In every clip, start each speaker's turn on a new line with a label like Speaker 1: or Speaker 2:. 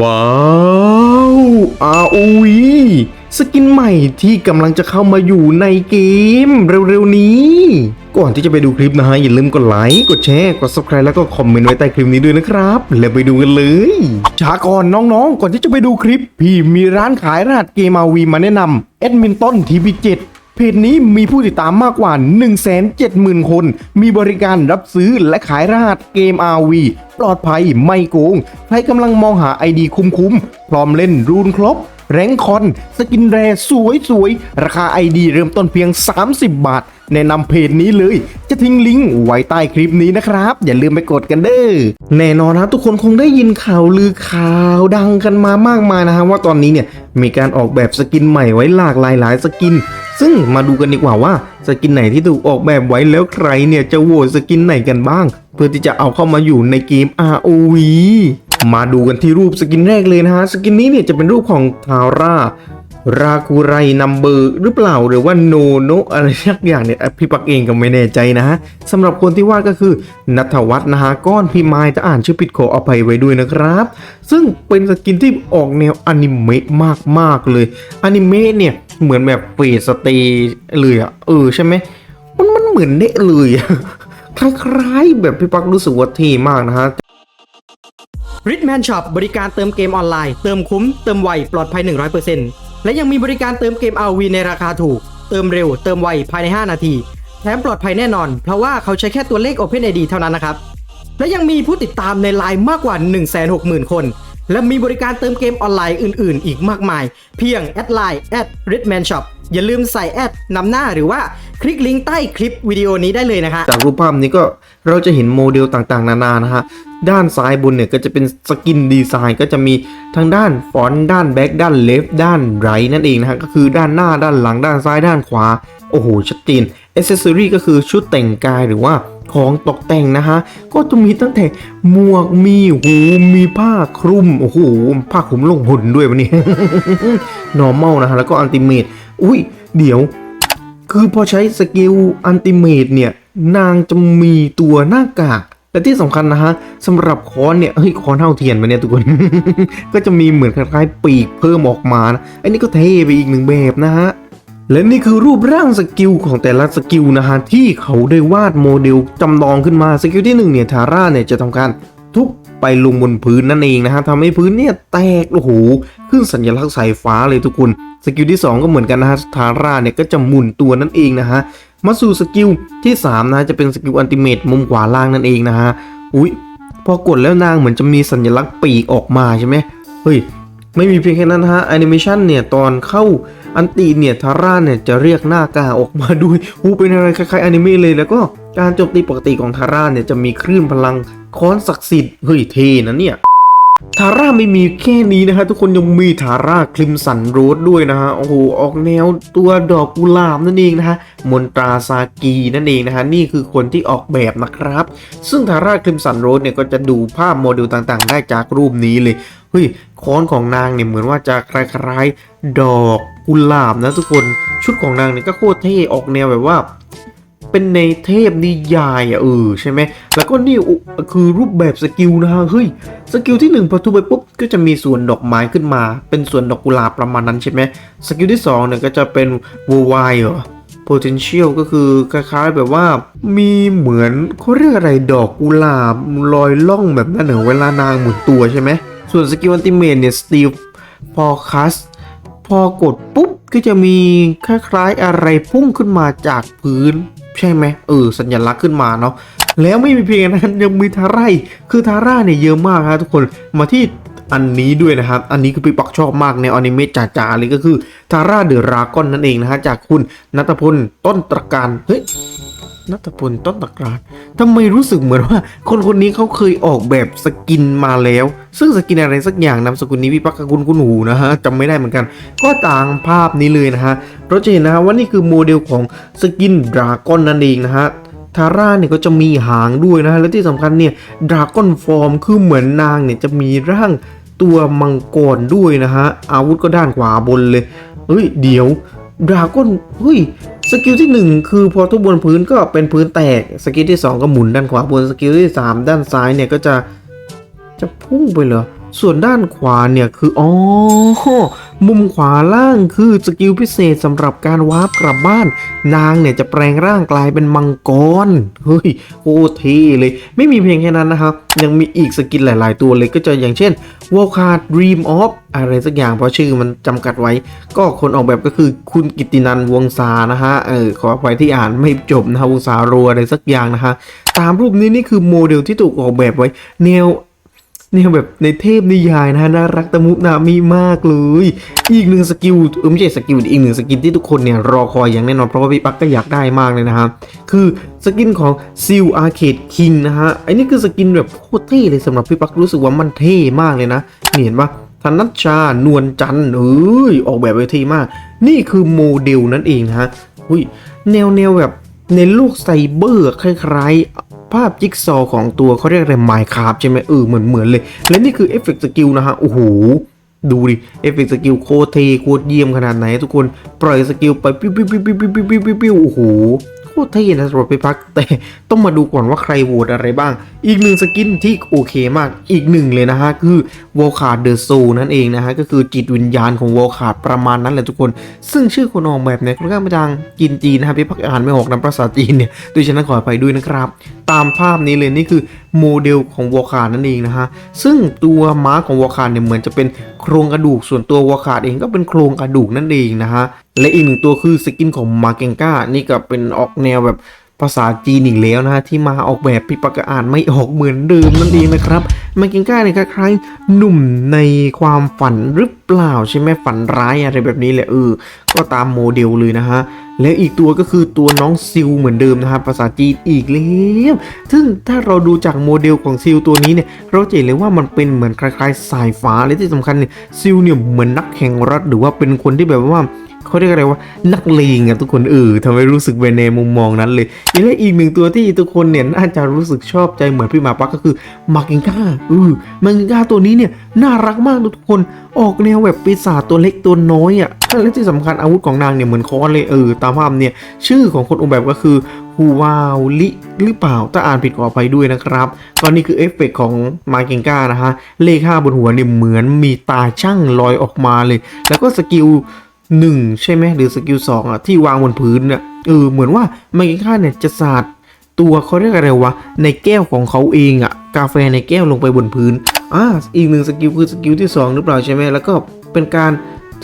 Speaker 1: ว้าว ROV สกินใหม่ที่กำลังจะเข้ามาอยู่ในเกมเร็วๆนี้ ก่อนที่จะไปดูคลิปนะฮะ อย่าลืมกดไลค์ กดแชร์ กด subscribe แล้วก็คอมเมนต์ไว้ใต้คลิปนี้ด้วยนะครับ แล้วไปดูกันเลยช้าก่อนน้องๆ ก่อนที่จะไปดูคลิป พี่มีร้านขายรหัสเกม ROV มาแนะนำแอดมินต้นทีวี7 เพจนี้มีผู้ติดตามมากกว่า 170,000 คน มีบริการรับซื้อและขายรหัสเกม RV ปลอดภัยไม่โกง ใครกำลังมองหาไอดีคุ้มๆ พร้อมเล่นรูนครบ แรงคอน สกินแรสวยๆ ราคาไอดีเริ่มต้นเพียง 30 บาท แนะนำเพจนี้เลย จะทิ้งลิงก์ไว้ใต้คลิปนี้นะครับ อย่าลืมไปกดกันเด้อ แน่นอนนะทุกคนคงได้ยินข่าวลือข่าวดังกันมามากมายนะฮะว่าตอนนี้เนี่ยมีการออกแบบสกินใหม่ไว้หลากหลายหลายสกิน ซึ่งมาดูกันดีกว่าว่าสกินไหนที่ถูกออกแบบไว้แล้วใครเนี่ยจะโหวตสกินไหนกันบ้าง เพื่อที่จะเอาเข้ามาอยู่ในเกม ROV มาดูกันที่รูปสกินแรกเลยนะฮะ สกินนี้เนี่ยจะเป็นรูปของทาร่า ราคูไรนัมเบอร์หรือเปล่าหรือว่าโนโนอะไรสักอย่างเนี่ยพี่ปักเองก็ไม่แน่ใจนะฮะสำหรับคนที่วาดก็คือนัทวัฒน์นะฮะก้อนพี่ไม้จะอ่านชื่อผิดขออภัยไว้ด้วยนะครับ ซึ่งเป็นสกินที่ออกแนวอนิเมะมากๆเลยอนิเมะเนี่ยเหมือนแบบเฟสสเตย์เลยอะเออใช่ไหมมันมันเหมือนเดะเลยคล้ายๆแบบพี่ปักรู้สึกว่าเท่มากนะฮะ
Speaker 2: ริทแมนช็อปบริการเติมเกมออนไลน์ เติมคุ้ม เติมไว ปลอดภัย 100% และยังมีบริการเติมเกม RV ในราคาถูก เติมเร็ว เติมไว ภายใน 5 นาที แถมปลอดภัยแน่นอน เพราะว่าเขาใช้แค่ตัวเลข OpenID เท่านั้นนะครับ และยังมีผู้ติดตามในไลน์มากกว่า 160,000 คน และมีบริการเติมเกมออนไลน์อื่น ๆ อีกมากมาย เพียงแอดไลน์แอด Redman Shop อย่าลืมใส่แอดนำหน้าหรือว่าคลิกลิงก์ใต้คลิปวิดีโอนี้ได้เลยนะคะ
Speaker 1: จากรูปภาพนี้ก็เราจะเห็นโมเดลต่างๆ นานานะฮะ ด้านซ้ายบนเนี่ยก็จะเป็นสกินดีไซน์ก็จะมีทั้งด้านฟอนต์ด้านแบ็กด้านเลฟด้านไรนั่นเองนะฮะก็คือด้านหน้าด้านหลังด้านซ้ายด้านขวา โอ้โห ชัดเจนอเซสซอรี่ก็คือชุดแต่งกายหรือว่าของตกแต่งนะฮะ ก็จะมีตั้งแต่หมวกมีหูมีผ้าคลุม โอ้โห ผ้าคลุมลงหุ่นด้วยวันนี้ normal นะฮะ แล้วก็อันติเมตอุ้ย เดี๋ยว คือพอใช้สกิลอันติเมตเนี่ย นางจะมีตัวหน้ากาก และที่สำคัญนะฮะสำหรับคอนเนี่ยเฮ้ยคอนเท่าเทียนไปเนี่ยทุกคน ก็จะมีเหมือนคล้ายๆปีกเพิ่มออกมานะอันนี้ก็เท่ไปอีกหนึ่งแบบนะฮะและนี่คือรูปร่างสกิลของแต่ละสกิลนะฮะที่เขาได้วาดโมเดลจำลองขึ้นมาสกิลที่หนึ่งเนี่ยทาร่าเนี่ยจะทำการทุบไปลงบนพื้นนั่นเองนะฮะทำให้พื้นเนี่ยแตกโอ้โหขึ้นสัญลักษณ์สายฟ้าเลยทุกคน สกิลที่ 2 ก็เหมือนกันนะฮะทาร่าเนี่ยก็จะหมุนตัวนั่นเองนะฮะ มาสู่สกิลที่3นะฮะจะเป็นสกิลอันติเมตมุมขวาล่างนั่นเองนะฮะอุ๊ยพอกดแล้วนางเหมือนจะมีสัญลักษณ์ปีกออกมาใช่ไหมเฮ้ยไม่มีเพียงแค่นั้นฮะแอนิเมชันเนี่ยตอนเข้าอันตีเนี่ยทาร่าเนี่ยจะเรียกหน้ากาออกมาด้วยหูเป็นอะไรคล้ายๆอนิเมะเลยแล้วก็การโจมตีปกติของทาร่าเนี่ยจะมีคลื่นพลังค้อนศักดิ์สิทธิ์เฮ้ยเท่นะเนี่ย ทาร่าไม่มีแค่นี้นะฮะทุกคนยังมีทาร่าคลิมสันโรสด้วยนะฮะโอ้โหออกแนวตัวดอกกุหลาบนั่นเองนะฮะมนตราซากีนั่นเองนะฮะนี่คือคนที่ออกแบบนะครับ ซึ่งทาร่าคลิมสันโรสเนี่ยก็จะดูภาพโมเดลต่างๆ ได้จากรูปนี้เลยเฮ้ยค้อนของนางเนี่ยเหมือนว่าจะคล้ายๆ ดอกกุหลาบนะทุกคนชุดของนางเนี่ยก็โคตรเท่ออกแนวแบบว่า เป็นในเทพนิยายอะเออใช่ไหมแล้วก็นี่คือรูปแบบสกิลนะฮะเฮ้ยสกิลที่ 1 พอทุบไปปุ๊บก็จะมีส่วนดอกไม้ขึ้นมา เป็นส่วนดอกกุหลาบประมาณนั้นใช่ไหมสกิลที่2เนี่ยก็จะเป็น w o r w i เหรอ potential ก็คือคล้ายๆแบบว่ามีเหมือนเขาเรียกอะไรดอกกุหลาบลอยล่องแบบนั้นเหรอเวลานางหมุนตัวใช่ไหมส่วนสกิลอันติเมตเนี่ย Steve Forecast พอกดปุ๊บก็จะมีคล้ายๆอะไรพุ่งขึ้นมาจากพื้น ใช่ไหมเออสัญลักษณ์ขึ้นมาเนาะแล้วไม่มีเพียงนั้นยังมีทาร่าคือทาร่าเนี่ยเยอะมากครับทุกคนมาที่อันนี้ด้วยนะครับ อันนี้คือพี่ปักชอบมากในอนิเมะจ๋าๆเลยก็คือทาร่าเดอะรากอนนั่นเองนะฮะจากคุณนัทพลต้นตระการเฮ้ยนัทพลต้นตระการ ทำไมรู้สึกเหมือนว่า คนคนนี้เขาเคยออกแบบสกินมาแล้ว ซึ่งสกินอะไรสักอย่างนามสกุลนี้พี่ปักกคุณคุณหูนะฮะจำไม่ได้เหมือนกัน ก็ต่างภาพนี้เลยนะฮะเราจะเห็นนะฮะว่านี่คือโมเดลของสกินดราก้อนนั่นเองนะฮะทาร่าเนี่ยก็จะมีหางด้วยนะและที่สำคัญเนี่ยดราก้อนฟอร์มคือเหมือนนางเนี่ยจะมีร่างตัวมังกรด้วยนะฮะอาวุธก็ด้านขวาบนเลยเฮ้ยเดี๋ยวดราก้อนเฮ้ย สกิลที่ 1 คือพอทุบบนพื้นก็เป็นพื้นแตก สกิลที่ 2 ก็หมุนด้านขวาบน สกิลที่ 3 ด้านซ้ายเนี่ยก็จะจะพุ่งไปเหรอ ส่วนด้านขวาเนี่ยคืออ๋อมุมขวาล่างคือสกิลพิเศษสำหรับการวาร์ปกลับบ้าน นางเนี่ยจะแปลงร่างกลายเป็นมังกรเฮ้ยโคตรเท่เลย ไม่มีเพียงแค่นั้นนะครับยังมีอีกสกินหลาย ๆ ตัวเลยก็จะอย่างเช่น w a l k a r Dream of อะไรสักอย่างเพราะชื่อมันจำกัดไว้ ก็คนออกแบบก็คือคุณกิตินันวงศานะฮะเออขออภัยที่อ่านไม่จบนะฮะวงศาโรอะไรสักอย่างนะฮะตามรูปนี้นี่คือโมเดลที่ถูกออกแบบไว้แนว แนวแบบในเทพนิยายนะฮะน่ารักตะมุนามีมากเลย อีกหนึ่งสกิลเออไม่ใช่สกิลอีกหนึ่งสกินที่ทุกคนเนี่ยรอคอยอย่างแน่นอนเพราะว่าพี่ปักก็อยากได้มากเลยนะครับคือสกินของซิลอาร์เคดคิงนะฮะไอ้นี่คือสกินแบบโคตรเท่เลยสำหรับพี่ปักรู้สึกว่ามันเท่มากเลยนะเห็นปะธนัชชานวลจันทร์เอ้ยออกแบบไว้เท่มาก นี่คือโมเดลนั่นเองนะฮะอุ้ยแนวแนวแบบในโลกไซเบอร์คล้าย ภาพจิ๊กซอของตัวเขาเรียกอะไรไมค์คราฟใช่ไหมเออเหมือนเหมือนเลย และนี่คือเอฟเฟกต์สกิลนะฮะโอ้โหดูดิเอฟเฟกต์สกิลโคตรเทโคตรเยี่ยมขนาดไหนทุกคนปล่อยสกิลไปปิ้วปิ้วปิ้วปิ้วปิ้วปิ้วปิ้วปิ้วปิ้วโอ้โหโคตรเท่นะสำหรับไปพักแต่ต้องมาดูก่อนว่าใครโหวตอะไรบ้าง อีกหนึ่งสกินที่โอเคมากอีกหนึ่งเลยนะฮะ คือวอลคาร์ดเดอะโซนั่นเองนะฮะ ก็คือจิตวิญญาณของวอลคาร์ดประมาณนั้นแหละทุกคน ซึ่งชื่อคนออกแบบเนี่ยค่อนข้างไปทางจีนจีนนะครับพี่พักอ่านไม่ออกนะภาษาจีนเนี่ยโดยฉะนั้นขออภัยด้วยนะครับตามภาพนี้เลยนี่คือโมเดลของวอคาดนั่นเองนะฮะซึ่งตัวม้าของวอคาดเนี่ยเหมือนจะเป็นโครงกระดูกส่วนตัววอคาดเองก็เป็นโครงกระดูกนั่นเองนะฮะและอีกหนึ่งตัวคือสกินของมาเกงกานี่ก็เป็นออกแนวแบบ ภาษาจีนอีกแล้วนะฮะที่มาออกแบบพี่ปักอ่านไม่ออกเหมือนเดิมนั่นเองนะครับมาเกงก้าเนี่ยคล้ายๆหนุ่มในความฝันหรือเปล่าใช่ไหมฝันร้ายอะไรแบบนี้แหละเออก็ตามโมเดลเลยนะฮะแล้วอีกตัวก็คือตัวน้องซิลเหมือนเดิมนะฮะภาษาจีนอีกแล้วซึ่งถ้าเราดูจากโมเดลของซิลตัวนี้เนี่ยเราจะเห็นเลยว่ามันเป็นเหมือนคล้ายๆ สายฟ้าและที่สำคัญเนี่ยซิลเนี่ยเหมือนนักแข่งรถหรือว่าเป็นคนที่แบบว่า เขาเรียกอะไรว่านักเลงอะทุกคนเออทำให้รู้สึกไปในมุมมองนั้นเลยและอีกหนึ่งตัวที่ทุกคนเนี่ยน่าจะรู้สึกชอบใจเหมือนพี่หมาปักก็คือมากิงก้าเออมากิงก้าตัวนี้เนี่ยน่ารักมากทุกคนออกแนวแบบปีศาจตัวเล็กตัวน้อยอะและที่สำคัญอาวุธของนางเนี่ยเหมือนค้อนเลยเออตามภาพเนี่ยชื่อของคนออกแบบก็คือฮูวาวลิหรือเปล่าถ้าอ่านผิดขออภัยด้วยนะครับก็นี่คือเอฟเฟกต์ของมาเกงก้านะฮะเลขห้าบนหัวเนี่ยเหมือนมีตาช่างลอยออกมาเลย แล้วก็สกิล หนึ่งใช่ไหมหรือสกิลสองอะที่วางบนพื้นเนี่ยเออเหมือนว่ามากิค่าเนี่ยจะสาดตัวเขาเรียกอะไรวะในแก้วของเขาเองอะกาแฟในแก้วลงไปบนพื้นอ่าอีกหนึ่งสกิลคือสกิลที่สองหรือเปล่าใช่ไหมแล้วก็เป็นการ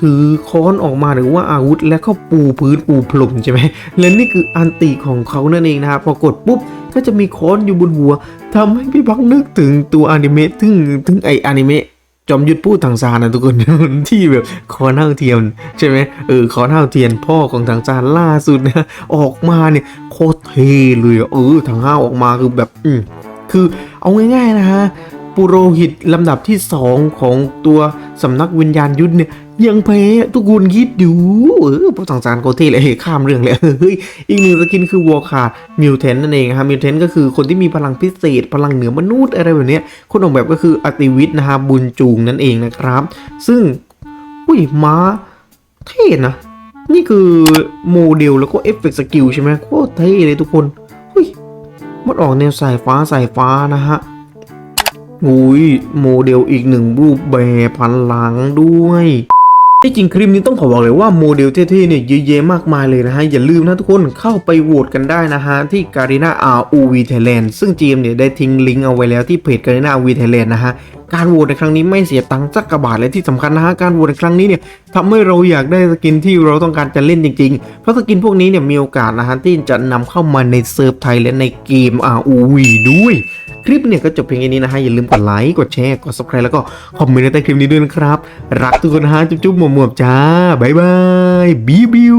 Speaker 1: ถือค้อนออกมาหรือว่าอาวุธ แล้วก็ปูพื้นปูพรมใช่ไหมและนี่คืออันติของเขานั่นเองนะครับพอกดปุ๊บก็จะมีค้อนอยู่บนหัวทำให้พี่พักนึกถึงตัวอนิเมะถึงถึงไออนิเมะ จอมยุทธพูดทางซานนะทุกคนที่แบบคอเท่าเทียมใช่ไหมเออคอเท่าเทียนพ่อของทางซานล่าสุดนะออกมาเนี่ยโคตรเทเลยเออทางห้าออกมาคือแบบอืมคือเอาง่ายๆนะฮะ ปุโรหิตลำดับที่สองของตัวสำนักวิญญาณยุทธเนี่ยยังแพ้ทุกคนคิดดูเออพวกทางซานโคตรเทเลยเข้ามเรื่องเลยเฮ้ยอีกหนึ่งสกินคือวอลคาร์มิวเทนนั่นเองฮะมิวเทนก็คือคนที่มีพลังพิเศษ พลังเหนือมนุษย์อะไรแบบเนี้ยคนออกแบบก็คืออติวิทย์นะฮะบุญจูงนั่นเองนะครับ ซึ่งอุ้ยม้าเท่นะ นี่คือโมเดลแล้วก็เอฟเฟกต์สกิลใช่ไหมโคตรเท่เลยทุกคนอุ้ยมันออกแนวสายฟ้าสายฟ้านะฮะ อุ้ยโมเดลอีกหนึ่งรูปแบบพันหลังด้วยที่จริงคลิปนี้ต้องขอบอกเลยว่าโมเดลเท่ๆเนี่ยเยอะแยะมากมายเลยนะฮะ อย่าลืมนะทุกคนเข้าไปโหวตกันได้นะฮะ ที่ Garena ROV Thailand ซึ่ง GM เนี่ยได้ทิ้งลิงก์เอาไว้แล้วที่เพจ Garena ROV Thailand นะฮะ การโหวตในครั้งนี้ไม่เสียตังค์สักกระบาทและที่สำคัญนะฮะ การโหวตในครั้งนี้เนี่ยทำให้เราอยากได้สกินที่เราต้องการจะเล่นจริงๆ เพราะสกินพวกนี้เนี่ยมีโอกาสนะฮะที่จะนำเข้ามาในเซิร์ฟไทยและในเกม ROV ด้วย ลิปเนี่ยก็จบเพียงแค่นี้นะฮะอย่าลืมกดไลค์กดแชร์กด subscribe แล้วก็คอมเมนต์ในใต้คลิปนี้ด้วยนะครับ รักทุกคนนะฮะจุ๊บๆหมวบๆจ้าบ๊ายบายบิวบิว